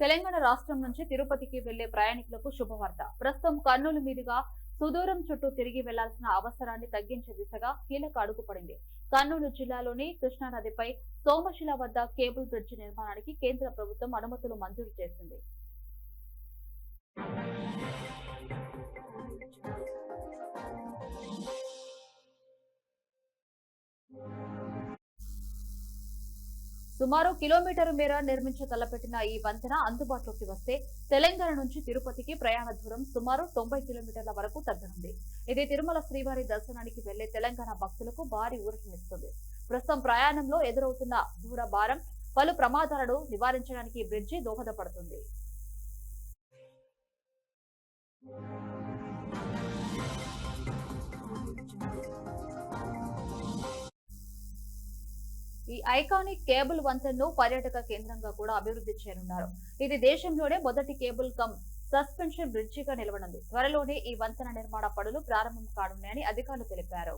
తెలంగాణ రాష్ట్రం నుంచి తిరుపతికి వెళ్ళే ప్రయాణికులకు శుభవార్త. ప్రస్తుతం కర్నూలు మీదుగా సుదూరం చుట్టూ తిరిగి వెళ్ళాల్సిన అవసరాన్ని తగ్గించే దిశగా కీలక అడుగు పడింది. కర్నూలు జిల్లాలోని కృష్ణానదిపై సోమశిల వద్ద కేబుల్ బ్రిడ్జ్ నిర్మాణానికి కేంద్ర ప్రభుత్వం అనుమతులు మంజూరు చేసింది. సుమారు కిలోమీటర్ మేర నిర్మించ తలపెట్టిన ఈ వంతెన అందుబాటులోకి వస్తే తెలంగాణ నుంచి తిరుపతికి ప్రయాణ దూరం సుమారు తొంభై కిలోమీటర్ల వరకు తగ్గనుంది. ఇది తిరుమల శ్రీవారి దర్శనానికి వెళ్ళే తెలంగాణ భక్తులకు భారీ ఊరటనిస్తుంది ప్రస్తుతం ప్రయాణంలో ఎదురవుతున్న దూర భారం పలు ప్రమాదాలను నివారించడానికి బ్రిడ్జి దోహదపడుతుంది. ఈ ఐకానిక్ కేబుల్ వంతెనను పర్యాటక కేంద్రంగా కూడా అభివృద్ధి చేయనున్నారు. ఇది దేశంలోనే మొదటి కేబుల్ కమ్ సస్పెన్షన్ బ్రిడ్జిగా నిలవనుంది. త్వరలోనే ఈ వంతెన నిర్మాణ పనులు ప్రారంభం కానున్నాయని అధికారులు తెలిపారు.